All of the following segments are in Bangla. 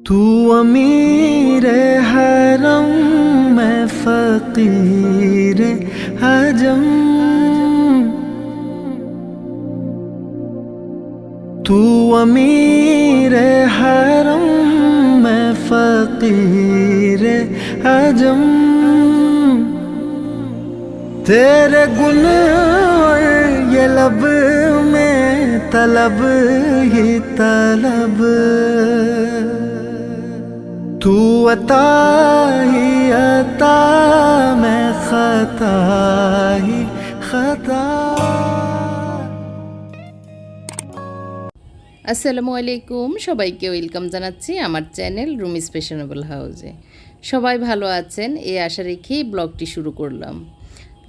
तू अमीर हरम मैं फकीर हजम तू अमीर हरम मैं फकीर हजम तेरे गुन और ये लब में तलब ही तलब तू अता ही अता मैं खता ही खता আসসালামু আলাইকুম সবাইকে ওয়েলকাম জানাচ্ছি আমার চ্যানেল রুমি স্পেশনেবল হাউসে সবাই ভালো আছেন এই আশা রেখেই ব্লগটি শুরু করলাম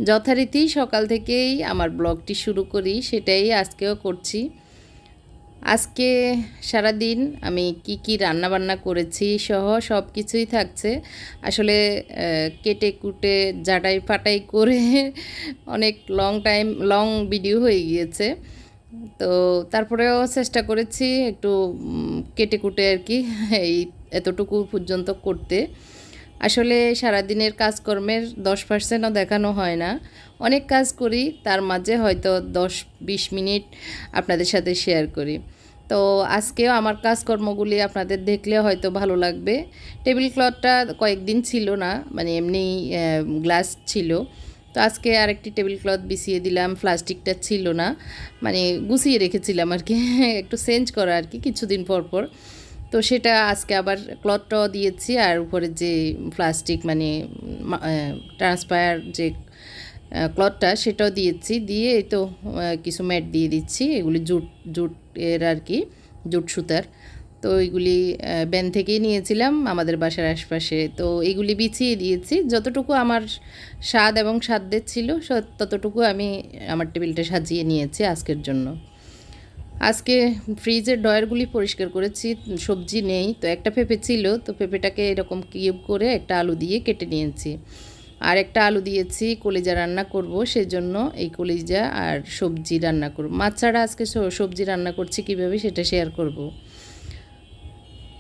যথারীতি সকাল থেকেই আমার ব্লগটি শুরু করি সেটাই আজকেও করছি আজকে সারা দিন আমি কি কি রান্না বান্না করেছি সহ সব কিছুই থাকছে। আসলে কেটে কুটে, জাটাই ফাটাই করে অনেক লং টাইম লং ভিডিও হয়ে গিয়েছে। তো তারপরেও চেষ্টা করেছি একটু কেটে কুটে আর কি, এই এতটুকু পর্যন্ত করতে। আসলে সারাদিনের কাজকর্মের দশ পার্সেন্টও দেখানো হয় না। অনেক কাজ করি, তার মাঝে হয়তো দশ বিশ মিনিট আপনাদের সাথে শেয়ার করি। তো আজকেও আমার কাজকর্মগুলি আপনাদের দেখলে হয়তো ভালো লাগবে। টেবিল ক্লথটা কয়েকদিন ছিল না মানে এমনি গ্লাস ছিল। তো আজকে আরেকটি টেবিল ক্লথ বিছিয়ে দিলাম প্লাস্টিকটা ছিল না। মানে গুছিয়ে রেখেছিলাম আর কি, একটু চেঞ্জ করা আর কি, কিছুদিন পর পর। তো সেটা আজকে আবার ক্লথটাও দিয়েছি আর উপরে যে প্লাস্টিক মানে ট্রান্সপায়ার যে ক্লথটা সেটাও দিয়েছি। দিয়ে এই তো কিছু ম্যাট দিয়ে দিচ্ছি। এগুলি জুট জুট এর আর কি, জুট সুতার। তো এইগুলি ব্যান থেকেই নিয়েছিলাম আমাদের বাসার আশপাশে। তো এগুলি বিছিয়ে দিয়েছি। যতটুকু আমার স্বাদ এবং সাধ্যের ছিল ততটুকু আমি আমার টেবিলটা সাজিয়ে নিয়েছি আজকের জন্য। আজকে ফ্রিজের ডয়ারগুলি পরিষ্কার করেছি, সবজি নেই, তো একটা পেঁপে ছিল, তো পেঁপেটাকে এরকম কিউব করে একটা আলু দিয়ে কেটে নিয়েছি। আর একটা আলু দিয়েছি, কলিজা রান্না করব, সেজন্য এই কলিজা আর সবজি রান্না করব। মাছ ছাড়া আজকে সবজি রান্না করছি কীভাবে সেটা শেয়ার করব।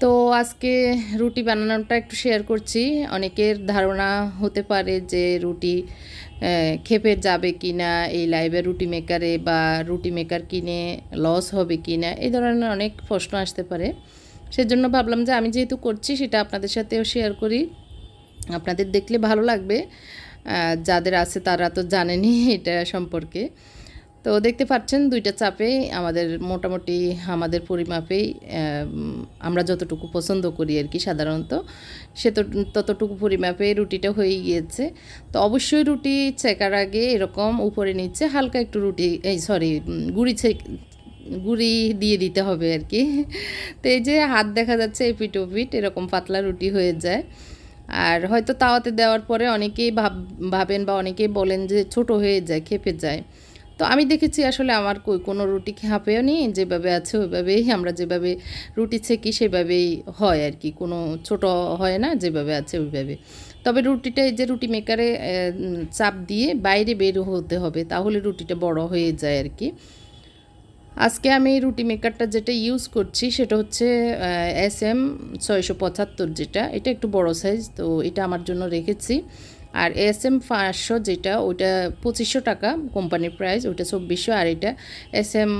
তো আজকে রুটি বানানোটা একটু শেয়ার করছি। অনেকের ধারণা হতে পারে যে রুটি খেপে যাবে কি না, এই লাইভে রুটি মেকারে বা রুটি মেকার কিনে লস হবে কি না, এই ধরনের অনেক প্রশ্ন আসতে পারে। সেজন্য ভাবলাম যে আমি যেহেতু করছি সেটা আপনাদের সাথেও শেয়ার করি। আপনাদের দেখলে ভালো লাগবে। যাদের আছে তারা তো জানেনি এটা সম্পর্কে। তো দেখতে পাচ্ছেন দুইটা চাপেই আমাদের মোটামুটি আমাদের পরিমাপেই আমরা যতটুকু পছন্দ করি আর কি সাধারণত, সে তো, ততটুকু পরিমাপে রুটিটা হয়ে গিয়েছে। তো অবশ্যই রুটি চেকার আগে এরকম উপরে নিচে হালকা একটু রুটি, এই সরি, গুড়ি ছেক, গুড়ি দিয়ে দিতে হবে আর কি। তো এই যে হাত দেখা যাচ্ছে এপিট ওপিট এরকম পাতলা রুটি হয়ে যায়। আর হয়তো তাওয়াতে দেওয়ার পরে অনেকেই ভাব, ভাবেন বা অনেকেই বলেন যে ছোট হয়ে যায়, খেপে যায়। তো আমি দেখেছি আসলে আমার কোনো রুটি খাপেও নি যেভাবে আছে ওইভাবেই আমরা যেভাবে রুটি ছেঁকি সেভাবেই হয় আর কি, কোনো ছোট হয় না, যেভাবে আছে ওইভাবে। তবে রুটিটা এই যে রুটি মেকারে চাপ দিয়ে বাইরে বের হতে হবে, তাহলে রুটিটা বড় হয়ে যায় আর কি। আজকে আমি রুটি মেকারটা যেটা ইউজ করছি, সেটা হচ্ছে এস এম ছয়শো পঁচাত্তর যেটা, এটা একটু বড় সাইজ তো এটা আমার জন্য রেখেছি। আর এস এম পাঁচশো যেটা, ওইটা পঁচিশশো টাকা কোম্পানির প্রাইস ওইটা চব্বিশশো, আর এটা এস এম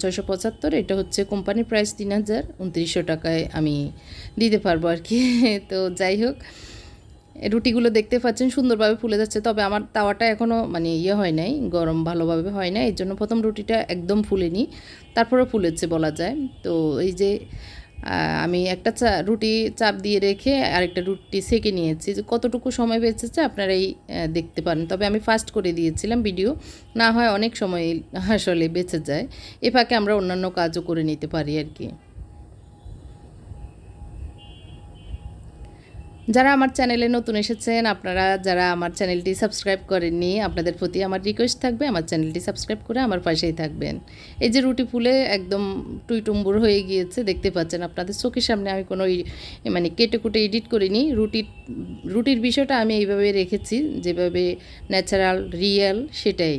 ছয়শো পঁচাত্তর, এটা হচ্ছে কোম্পানির প্রাইস তিন হাজার উনত্রিশশো টাকায় আমি দিতে পারব আর কি। তো যাই হোক রুটিগুলো দেখতে পাচ্ছেন, সুন্দরভাবে ফুলে যাচ্ছে। তবে আমার তাওয়াটা এখনও মানে ইয়ে হয় নাই, গরম ভালোভাবে হয় না এর জন্য প্রথম রুটিটা একদম ফুলেনি তারপরে ফুলেছে বলা যায়। তো এই যে আমি একটা চা, রুটি চাপ দিয়ে রেখে আরেকটা রুটি সেকে নিয়েছি। যে কতটুকু সময় বেঁচেছে আপনারাই দেখতে পারেন। তবে আমি ফাস্ট করে দিয়েছিলাম ভিডিও না হয় অনেক সময় আসলে বেঁচে যায়। এ ফাঁকে আমরা অন্যান্য কাজও করে নিতে পারি আর কি। যারা আমার চ্যানেলে নতুন এসেছেন, আপনারা যারা আমার চ্যানেলটি সাবস্ক্রাইব করেননি, আপনাদের প্রতি আমার রিকোয়েস্ট থাকবে, আমার চ্যানেলটি সাবস্ক্রাইব করে আমার পাশেই থাকবেন। এই যে রুটি ফুলে একদম টুইটুম্বুর হয়ে গিয়েছে, দেখতে পাচ্ছেন আপনাদের চোখের সামনে, আমি কোনো মানে কেটে কুটে এডিট করিনি। রুটির রুটির বিষয়টা আমি এইভাবে রেখেছি, যেভাবে ন্যাচারাল রিয়েল সেটাই।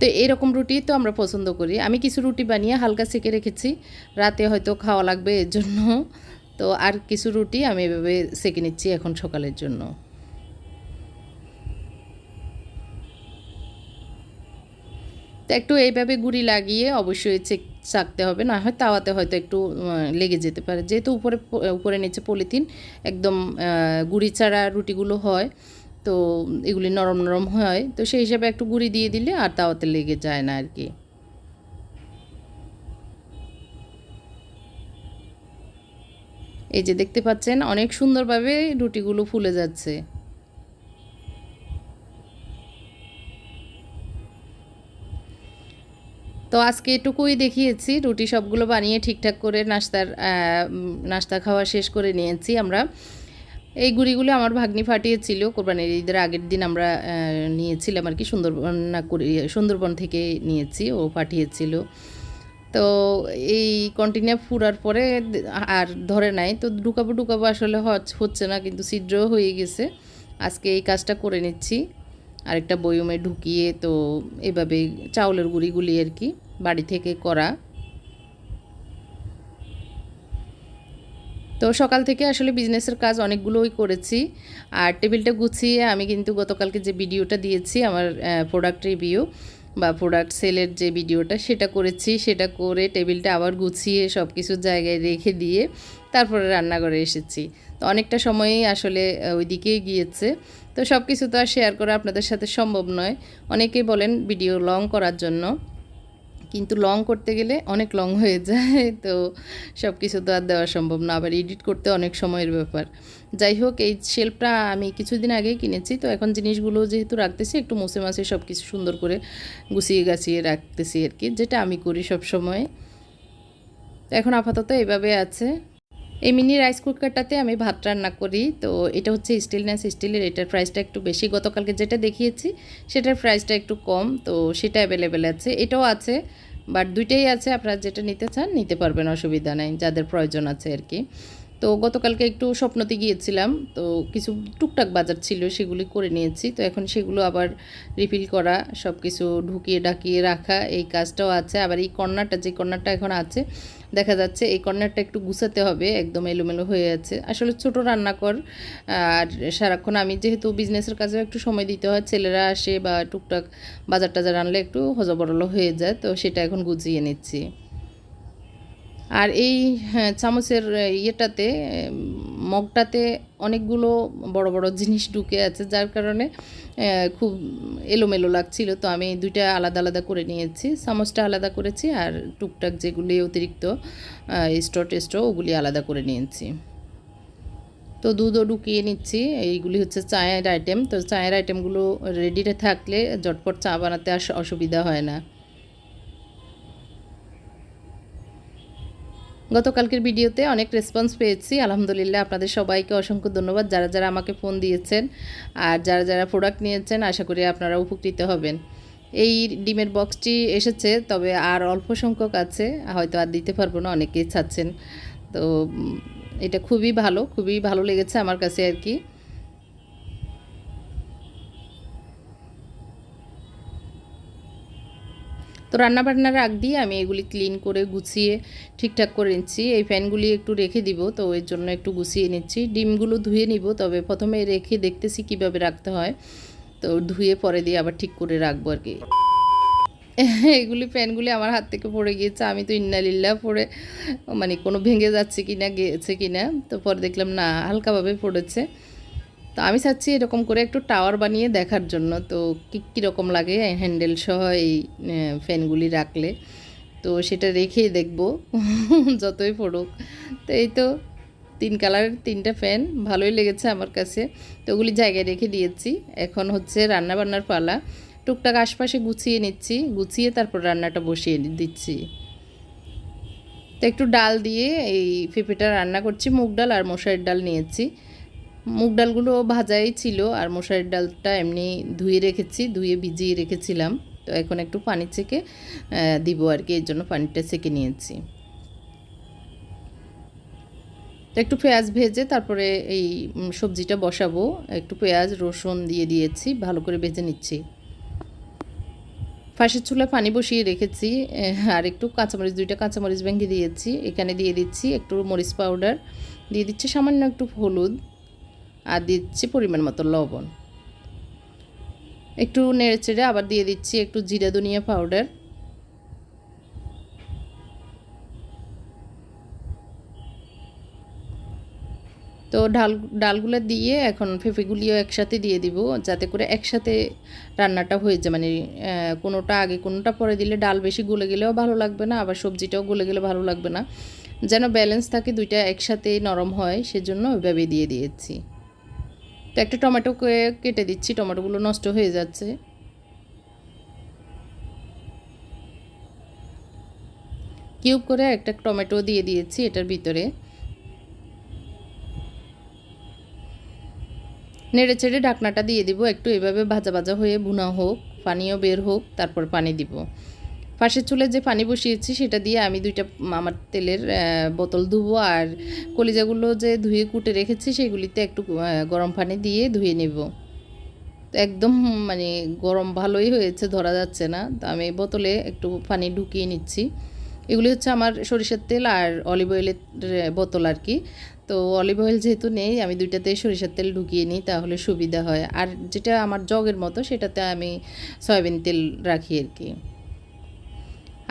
তো এরকম রুটি তো আমরা পছন্দ করি। আমি কিছু রুটি বানিয়ে হালকা সেকে রেখেছি। রাতে হয়তো খাওয়া লাগবে এর জন্য। তো আর কিছু রুটি আমি এভাবে সেঁকে নিচ্ছি এখন সকালের জন্য। তো একটু এইভাবে গুড়ি লাগিয়ে অবশ্যই চেক, চাকতে হবে, না হয় তাওয়াতে হয়তো একটু লেগে যেতে পারে। যেহেতু উপরে উপরে নিচে পলিথিন, একদম গুড়ি ছাড়া রুটিগুলো হয়, তো এগুলি নরম নরম হয়, তো সেই হিসাবে একটু গুঁড়ি দিয়ে দিলে আর তাওয়াতে লেগে যায় না আর কি। এই যে দেখতে পাচ্ছেন, অনেক সুন্দরভাবে রুটিগুলো ফুলে যাচ্ছে। তো আজকে এটুকুই দেখিয়েছি, রুটি সবগুলো বানিয়ে ঠিকঠাক করে নাস্তার নাস্তা খাওয়া শেষ করে নিয়েছি আমরা। এই গুড়িগুলো আমার ভাগ্নি ফাটিয়েছিল, কোরবানির ঈদের আগের দিন আমরা নিয়েছিলাম আর কি, সুন্দরবন না করে, সুন্দরবন থেকে নিয়েছি, ও পাঠিয়েছিল তো এই কন্টিনিউ ফুরার পরে আর ধরে নাই, তো ঢুকাবো ঢুকাবো আসলে হচ- হচ্ছে না, কিন্তু ছিদ্র হয়ে গেছে। আজকে এই কাজটা করে নিচ্ছি। আরেকটা বয়মে ঢুকিয়ে তো এভাবে চাউলের গুঁড়িগুলি আর কি বাড়ি থেকে করা। তো সকাল থেকে আসলে বিজনেসের কাজ অনেকগুলোই করেছি। আর টেবিলটা গুছিয়ে আমি কিন্তু গতকালকে যে ভিডিওটা দিয়েছি, আমার প্রোডাক্ট রিভিউ বা প্রোডাক্ট সেলের যে ভিডিওটা সেটা করেছি। সেটা করে টেবিলটা আবার গুছিয়ে সব কিছু জায়গায় রেখে দিয়ে তারপরে রান্নাঘরে এসেছি। তো অনেকটা সময়ই আসলে ওইদিকেই গিয়েছে। তো সব কিছু তো আর শেয়ার করা আপনাদের সাথে সম্ভব নয়। অনেকেই বলেন ভিডিও লং করার জন্য। কিন্তু লং করতে গেলে অনেক লং হয়ে যায়, তো সব কিছু তো আর দেওয়া সম্ভব না। আবার এডিট করতে অনেক সময়ের ব্যাপার। যাই হোক, এই শেল্পটা আমি কিছুদিন আগেই কিনেছি, তো এখন জিনিসগুলো যেহেতু রাখতেছি, একটু মুছে মাসে সব কিছু সুন্দর করে গুছিয়ে গাছিয়ে রাখতেছি আর কি, যেটা আমি করি সব সময় এখন আপাতত এভাবে আছে। এই মিনি রাইস কুকারটাতে আমি ভাত রান্না করি। তো এটা হচ্ছে স্টিলনেস স্টিলের এটার প্রাইসটা একটু বেশি। গতকালকে যেটা দেখিয়েছি, সেটার প্রাইসটা একটু কম। তো সেটা অ্যাভেলেবেল আছে। এটাও আছে বাট দুইটাই আছে। আপনারা যেটা নিতে চান, নিতে পারবেন, অসুবিধা নেই। যাদের প্রয়োজন আছে আর কি তো গতকালকে একটু স্বপ্নতে গিয়েছিলাম। তো কিছু টুকটাক বাজার ছিল, সেগুলি করে নিয়েছি। তো এখন সেগুলো আবার রিফিল করা সব কিছু ঢুকিয়ে ডাকিয়ে রাখা, এই কাজটাও আছে। আবার এই কর্নারটা, যে কর্নারটা এখন আছে দেখা যাচ্ছে এই কর্নারটা একটু গুছাতে হবে, একদম এলোমেলো হয়ে আছে। আসলে ছোট রান্নাঘর, আর সারাক্ষণ আমি যেহেতু বিজনেসের কাজেও একটু সময় দিতে হয়, ছেলেরা আসে বা টুকটাক বাজার টাজার আনলে একটু হজবরল হয়ে যায়, তো সেটা এখন গুছিয়ে নিচ্ছি। আর এই হ্যাঁ, চামচের ইয়েটাতে মগটাতে অনেকগুলো বড় বড় জিনিস ঢুকে আছে যার কারণে খুব এলোমেলো লাগছিল। তো আমি দুইটা আলাদা আলাদা করে নিয়েছি চামচটা আলাদা করেছি আর টুকটাক যেগুলি অতিরিক্ত স্টো টেস্টো ওগুলি আলাদা করে নিয়েছি। তো দুধও ঢুকিয়ে নিচ্ছি এইগুলি হচ্ছে চায়ের আইটেম তো চায়ের আইটেমগুলো রেডিতে থাকলে ঝটপট চা বানাতে অসুবিধা হয় না। গতকালকের ভিডিওতে অনেক রেসপন্স পেয়েছি। আলহামদুলিল্লাহ আপনাদের সবাইকে অসংখ্য ধন্যবাদ। যারা যারা আমাকে ফোন দিয়েছেন আর যারা যারা প্রোডাক্ট নিয়েছেন, আশা করি আপনারা উপকৃত হবেন। এই ডিমের বক্সটি এসেছে, তবে আর অল্প সংখ্যক আছে। হয়তো আর দিতে পারব না, অনেকেই চাচ্ছেন তো এটা খুবই ভালো খুবই ভালো লেগেছে আমার কাছে আর কি। তো রান্নাবান্নার আগ দিয়ে আমি এগুলি ক্লিন করে গুছিয়ে ঠিকঠাক করে নিচ্ছি। এই ফ্যানগুলি একটু রেখে দিব, তো এর জন্য একটু গুছিয়ে নিচ্ছি। ডিমগুলো ধুয়ে নিব, তবে প্রথমে রেখে দেখতেছি কীভাবে রাখতে হয়। তো ধুয়ে পরে দিয়ে আবার ঠিক করে রাখব আর কি। এগুলি ফ্যানগুলি আমার হাত থেকে পড়ে গিয়েছে, আমি তো ইন্নালিল্লা পড়ে মানে কোনো ভেঙে যাচ্ছে কি না গিয়েছে কি না তো পরে দেখলাম না, হালকাভাবে পড়েছে। তো আমি চাচ্ছি এরকম করে একটু টাওয়ার বানিয়ে দেখার জন্য। তো কী কীরকম লাগে হ্যান্ডেল সহ এই ফ্যানগুলি রাখলে? তো সেটা রেখেই দেখব, যতই পড়ুক। তো এই তো, তিন কালারের তিনটা ফ্যান, ভালোই লেগেছে আমার কাছে। তো ওগুলি জায়গায় রেখে দিয়েছি। এখন হচ্ছে রান্না বান্নার পালা। টুকটাক আশপাশে গুছিয়ে নিচ্ছি, গুছিয়ে তারপর রান্নাটা বসিয়ে দিচ্ছি। তো একটু ডাল দিয়ে এই পেঁপেটা রান্না করছি, মুগ ডাল আর মশারির ডাল নিয়েছি। মুগ ডালগুলো ভাজাই ছিল আর মশারির ডালটা এমনি ধুয়ে রেখেছি, ধুয়ে ভিজিয়ে রেখেছিলাম। তো এখন একটু পানি ছেঁকে দিব আর কি, এর জন্য পানিটা ছেঁকে নিয়েছি। একটু পেঁয়াজ ভেজে তারপরে এই সবজিটা বসাবো। একটু পেঁয়াজ, রসুন দিয়ে দিয়েছি, ভালো করে ভেজে নিচ্ছি। ফাঁসের চুলায় পানি বসিয়ে রেখেছি আর একটু কাঁচামরিচ, দুইটা কাঁচামরিচ ভেঙে দিয়েছি। এখানে দিয়ে দিচ্ছি একটু মরিচ পাউডার। দিয়ে দিচ্ছি সামান্য একটু হলুদ। আর দিচ্ছি পরিমাণ মতো লবণ। একটু নেড়ে চেড়ে আবার দিয়ে দিচ্ছি একটু জিরা ধনিয়া পাউডার তো ডাল ডালগুলো দিয়ে এখন ফেফেগুলিও একসাথে দিয়ে দিব, যাতে করে একসাথে রান্নাটা হয়ে যায়। মানে কোনোটা আগে কোনোটা পরে দিলে ডাল বেশি গলে গেলেও ভালো লাগবে না, আবার সবজিটাও গলে গেলে ভালো লাগবে না। যেন ব্যালেন্স থাকে দুইটা একসাথে নরম হয়, সেজন্য ওইভাবে দিয়ে দিয়েছি। তো একটা টমেটোকে কেটে দিচ্ছি, টমেটোগুলো নষ্ট হয়ে যাচ্ছে। কিউব করে একটা টমেটো দিয়ে দিয়েছি এটার ভিতরে। নেড়ে চেড়ে ঢাকনাটা দিয়ে দিব, একটু এভাবে ভাজা ভাজা হয়ে ভুনা হোক পানিও বের হোক, তারপর পানি দিব। পাশের চুলে যে পানি বসিয়েছি, সেটা দিয়ে আমি দুইটা, আমার তেলের বোতল ধুবো আর কলিজাগুলো যে ধুয়ে কুটে রেখেছি, সেগুলিতে একটু গরম পানি দিয়ে ধুয়ে নেব। একদম মানে গরম ভালোই হয়েছে, ধরা যাচ্ছে না। তো আমি বোতলে একটু পানি ঢুকিয়ে নিচ্ছি। এগুলি হচ্ছে আমার সরিষার তেল আর অলিভ অয়েলের বোতল আর কি। তো অলিভ অয়েল যেহেতু নেই, আমি দুইটাতে সরিষার তেল ঢুকিয়ে নিই, তাহলে সুবিধা হয়। আর যেটা আমার জগের মতো, সেটাতে আমি সয়াবিন তেল রাখি আর কি।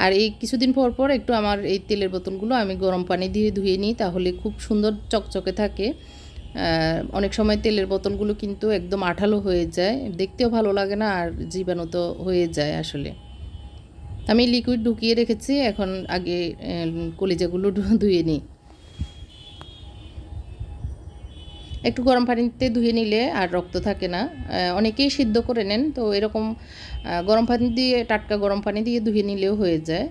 আর এই কিছুদিন পর পর একটু আমার এই তেলের বোতলগুলো আমি গরম পানি দিয়ে ধুয়ে নিই, তাহলে খুব সুন্দর চকচকে থাকে। অনেক সময় তেলের বোতলগুলো কিন্তু একদম আঠালো হয়ে যায়, দেখতেও ভালো লাগে না আর জীবাণু তো হয়ে যায় আসলে। আমি লিকুইড ঢুকিয়ে রেখেছি, এখন আগে কলিজাগুলো ধুয়ে নিই। একটু গরম পানিতে ধুয়ে নিলে আর রক্ত থাকে না। অনেকেই সিদ্ধ করে নেন, তো এরকম গরম পানি দিয়ে, টাটকা গরম পানি দিয়ে ধুয়ে নিলেও হয়ে যায়।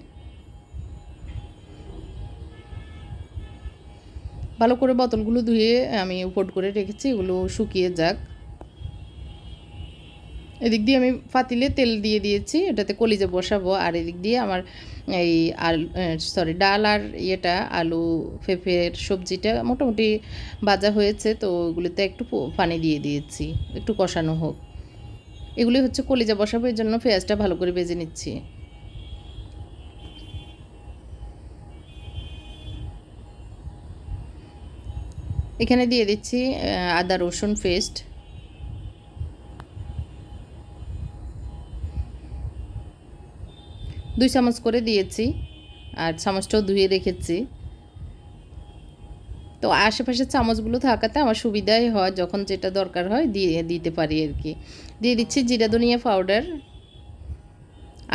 ভালো করে বোতলগুলো ধুয়ে আমি উপর করে রেখেছি, এগুলো শুকিয়ে যাক। এদিক দিয়ে আমি পাতিলে তেল দিয়ে দিয়েছি, এটাতে কলিজা বসাবো, আর এদিক দিয়ে আমার এই আল সরি ডাল আর ইয়েটা, আলু পেঁপের সবজিটা মোটামুটি ভাজা হয়েছে, তো ওগুলিতে একটু পানি দিয়ে দিয়েছি, একটু কষানো হোক। এগুলি হচ্ছে কলিজা বসাবো, এর জন্য পেঁয়াজটা ভালো করে বেজে নিচ্ছি। এখানে দিয়ে দিচ্ছি আদা রসুন পেস্ট দুই চামচ করে দিয়েছি আর চামচটাও ধুয়ে রেখেছি। তো আশেপাশের চামচগুলো থাকাতে আমার সুবিধাই হয়, যখন যেটা দরকার হয় দিয়ে, দিতে পারি আর কি। দিয়ে দিচ্ছি জিরা ধনিয়া পাউডার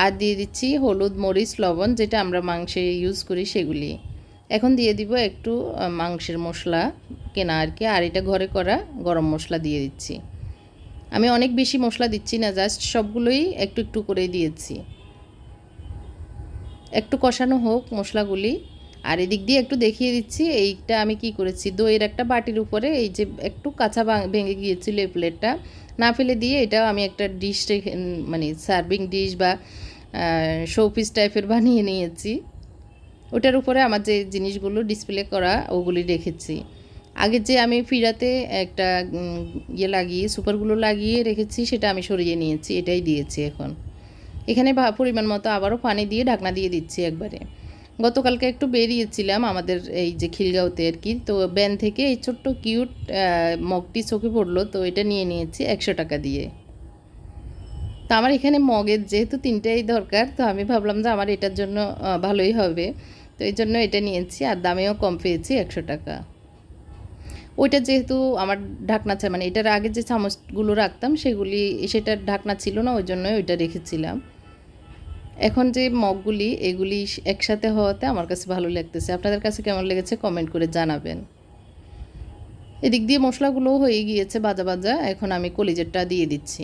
আর দিয়ে দিচ্ছি হলুদ, মরিচ, লবণ, যেটা আমরা মাংসে ইউজ করি সেগুলি। এখন দিয়ে দিব একটু মাংসের মশলা কেনা আর কি, আর এটা ঘরে করা গরম মশলা দিয়ে দিচ্ছি। আমি অনেক বেশি মশলা দিচ্ছি না, জাস্ট সবগুলোই একটু একটু করে দিয়েছি। একটু কষানো হোক মশলাগুলি। আর এদিক দিয়ে একটু দেখিয়ে দিচ্ছি, এইটা আমি কি করেছি? দইয়ের একটা বাটির উপরে এই যে একটু কাঁচা ভেঙে গিয়েছিল এই প্লেটটা, না ফেলে দিয়ে এটাও আমি একটা ডিশ রেখে মানে সার্ভিং ডিশ বা শোপিস টাইপের বানিয়ে নিয়েছি। ওটার উপরে আমার যে জিনিসগুলো ডিসপ্লে করা, ওগুলি রেখেছি। আগে যে আমি ফিরাতে একটা ইয়ে লাগিয়ে সুপারগুলো লাগিয়ে রেখেছি, সেটা আমি সরিয়ে নিয়েছি, এটাই দিয়েছি এখন। এখানে পরিমাণ মতো আবারও পানি দিয়ে ঢাকনা দিয়ে দিচ্ছি একবারে। গতকালকে একটু বেরিয়েছিলাম আমাদের এই যে খিলগাঁওতে আর কি, তো ব্যান থেকে এই ছোট্ট কিউট মগটি চোখে পড়ল, তো এটা নিয়ে নিয়েছি একশো টাকা দিয়ে। তো আমার এখানে মগের যেহেতু তিনটাই দরকার, তো আমি ভাবলাম যে আমার এটার জন্য ভালোই হবে। তো এই জন্য এটা নিয়েছি আর দামেও কম পেয়েছি একশো টাকা। ওইটা যেহেতু আমার ঢাকনা মানে এটার আগে যে চামচগুলো রাখতাম, সেগুলি সেটার ঢাকনা ছিল না, ওই জন্যই ওইটা রেখেছিলাম। এখন যে মগগুলি, এগুলি একসাথে হওয়াতে আমার কাছে ভালো লাগতেছে। আপনাদের কাছে কেমন লেগেছে কমেন্ট করে জানাবেন। এদিক দিয়ে মশলাগুলোও হয়ে গিয়েছে বাজা বাজা এখন আমি কলিজেরটা দিয়ে দিচ্ছি।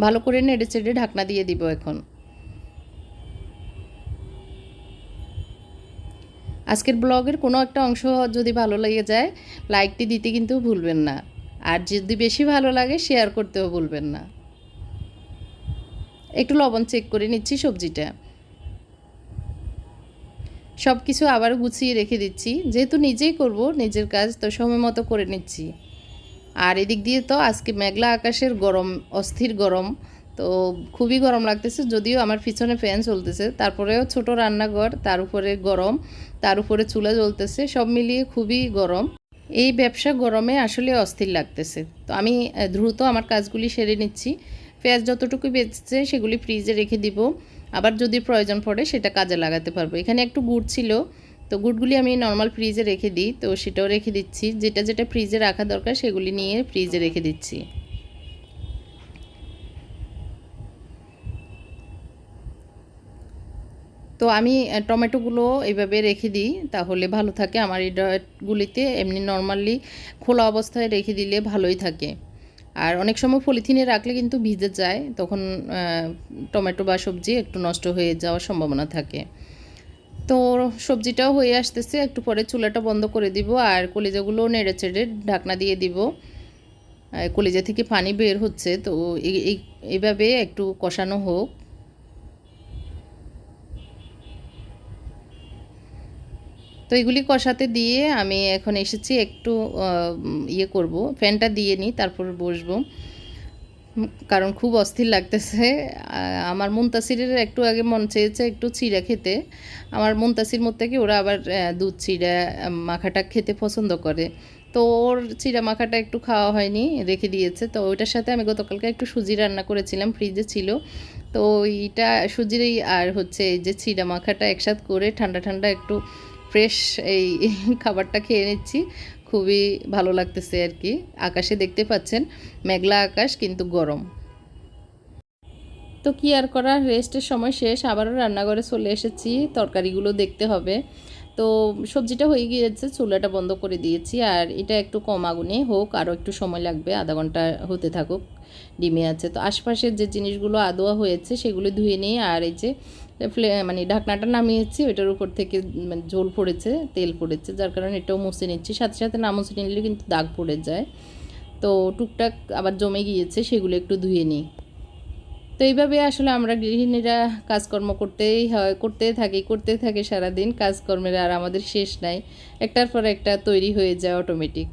ভালো করে নেড়ে চেড়ে ঢাকনা দিয়ে দিব এখন। আজকের ব্লগের কোনো একটা অংশ যদি ভালো লেগে যায়, লাইকটি দিতে কিন্তু ভুলবেন না। আর যদি বেশি ভালো লাগে শেয়ার করতেও বলবেন না। একটু লবণ চেক করে নিচ্ছি সবজিটা। সব কিছু আবার গুছিয়ে রেখে দিচ্ছি। যেহেতু নিজেই করব, নিজের কাজ তো সময় মতো করে নিচ্ছি। আর এদিক দিয়ে তো আজকে মেঘলা আকাশের গরম, অস্থির গরম। তো খুবই গরম লাগতেছে, যদিও আমার পিছনে ফ্যান চলতেছে। তারপরেও ছোট রান্নাঘর, তার উপরে গরম, তার উপরে চুলা জ্বলতেছে, সব মিলিয়ে খুবই গরম। এই ব্যবসা গরমে আসলে অস্থির লাগতেছে। তো আমি দ্রুত আমার কাজগুলি সেরে নিচ্ছি। পেঁয়াজ যতটুকু বেঁচছে সেগুলি ফ্রিজে রেখে দিব। আবার যদি প্রয়োজন পড়ে সেটা কাজে লাগাতে পারব। এখানে একটু গুড় ছিল, তো গুড়গুলি আমি নর্মাল ফ্রিজে রেখে দিই। তো সেটাও রেখে দিচ্ছি। যেটা যেটা ফ্রিজে রাখা দরকার সেগুলি নিয়ে ফ্রিজে রেখে দিচ্ছি। তো আমি টমেটোগুলো এইভাবে রেখে দিই, তাহলে ভালো থাকে। আমার এই ডায়েটগুলিতে এমনি নর্মালি খোলা অবস্থায় রেখে দিলে ভালোই থাকে। আর অনেক সময় পলিথিনে রাখলে কিন্তু ভিজে যায়, তখন টমেটো বা সবজি একটু নষ্ট হয়ে যাওয়ার সম্ভাবনা থাকে। তো সবজিটাও হয়ে আসতেছে, একটু পরে চুলাটা বন্ধ করে দিব আর কলিজাগুলো নেড়ে চেড়ে ঢাকনা দিয়ে দিব। কলিজা থেকে পানি বের হচ্ছে, তো এই- এই- এইভাবে একটু কষানো হোক। তো এগুলি কষাতে দিয়ে আমি এখন এসেছি একটু ইয়ে করব, ফ্যানটা দিয়ে নিই, তারপর বসবো। কারণ খুব অস্থির লাগতেছে। আমার মুনতাসিরের একটু আগে মন চেয়েছে একটু চিড়া খেতে। আমার মুনতাসির মধ্যে থেকে ওরা আবার দুধ চিড়া মাখাটা খেতে পছন্দ করে। তো ওর চিড়া মাখাটা একটু খাওয়া হয়নি, রেখে দিয়েছে। তো ওইটার সাথে আমি গতকালকে একটু সুজি রান্না করেছিলাম, ফ্রিজে ছিল। তো ওইটা সুজির আর হচ্ছে এই যে চিড়া মাখাটা একসাথে করে ঠান্ডা ঠান্ডা একটু ফ্রেশ এই খাবারটা খেয়ে নিচ্ছি। খুবই ভালো লাগতেছে আর কি। আকাশে দেখতে পাচ্ছেন, মেঘলা আকাশ কিন্তু গরম। তো কি আর করার, রেস্টের সময় শেষ, আবারও রান্নাঘরে চলে এসেছি, তরকারিগুলো দেখতে হবে। তো সবজিটা হয়ে গিয়েছে, চুলাটা বন্ধ করে দিয়েছি, আর এটা একটু কম আগুনে হোক, আরও একটু সময় লাগবে, আধা ঘণ্টা হতে থাকুক, ডিমে আছে। তো আশপাশের যে জিনিসগুলো আদোয়া হয়েছে, সেগুলো ধুয়ে নিই আর এই যে মানে ঢাকনাটা নামিয়েছি, ওইটার উপর থেকে মানে ঝোল পড়েছে, তেল পড়েছে, যার কারণে এটাও মুছে নিচ্ছি। সাথে সাথে না মুছে নিলে কিন্তু দাগ পড়ে যায়। তো টুকটাক আবার জমে গিয়েছে, সেগুলো একটু ধুয়ে নিই। তো এইভাবে আসলে আমরা গৃহিণীরা কাজকর্ম করতেই হয় করতে থাকি করতে থাকি সারাদিন কাজকর্মের, আর আমাদের শেষ নাই। একটার পর একটা তৈরি হয়ে যায় অটোমেটিক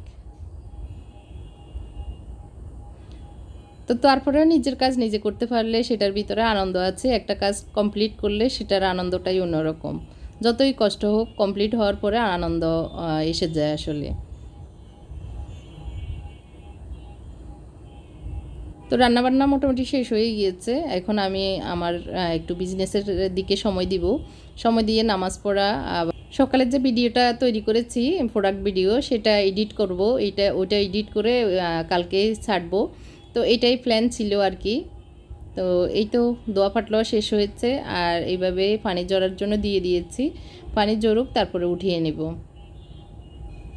তো তারপরে নিজের কাজ নিজে করতে পারলে সেটার ভিতরে আনন্দ আছে। একটা কাজ কমপ্লিট করলে সেটার আনন্দটাই অন্যরকম। যতই কষ্ট হোক কমপ্লিট হওয়ার পরে আনন্দ এসে যায় আসলে। তো রান্নাবান্না মোটামুটি শেষ হয়ে গিয়েছে। এখন আমি আমার একটু বিজনেসের দিকে সময় দিব। সময় দিয়ে নামাজ পড়া সকালের যে ভিডিওটা তৈরি করেছি প্রোডাক্ট ভিডিও সেটা এডিট করব। এটা, ওইটা এডিট করে কালকে ছাড়বো। তো এইটাই প্ল্যান ছিল আর কি তো এই তো দোয়া ফাটলাও শেষ হয়েছে আর এইভাবে পানি জড়ার জন্য দিয়ে দিয়েছি। পানি জড়ুক, তারপরে উঠিয়ে নেব।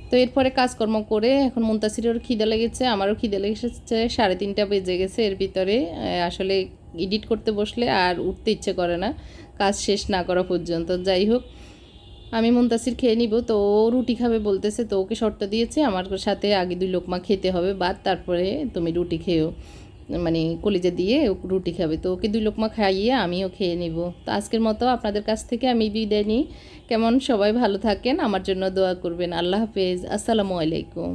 তো এরপরে কাজকর্ম করে এখন মুন্তাসিরেরও খিদে লেগেছে, আমারও খিদে লেগেছে, সাড়ে তিনটা বেজে গেছে এর ভিতরে। আসলে এডিট করতে বসলে আর উঠতে ইচ্ছে করে না, কাজ শেষ না করা পর্যন্ত। যাই হোক আমি মুন্তাসির খেয়ে নিব, তো ও রুটি খাবে বলতেছে, তো ওকে শর্ত দিয়েছে, আমার সাথে আগে দুই লোকমা খেতে হবে, বাদ তারপরে তুমি রুটি খেয়েও মানে কলিজা দিয়ে ও রুটি খাবে, তো ওকে দুই লোকমা খাইয়ে আমিও খেয়ে নিব। তো আজকের মতো আপনাদের কাছ থেকে আমি বিদায় নিই। কেমন? সবাই ভালো থাকেন, আমার জন্য দোয়া করবেন। আল্লাহ হাফেজ। আসসালামু আলাইকুম।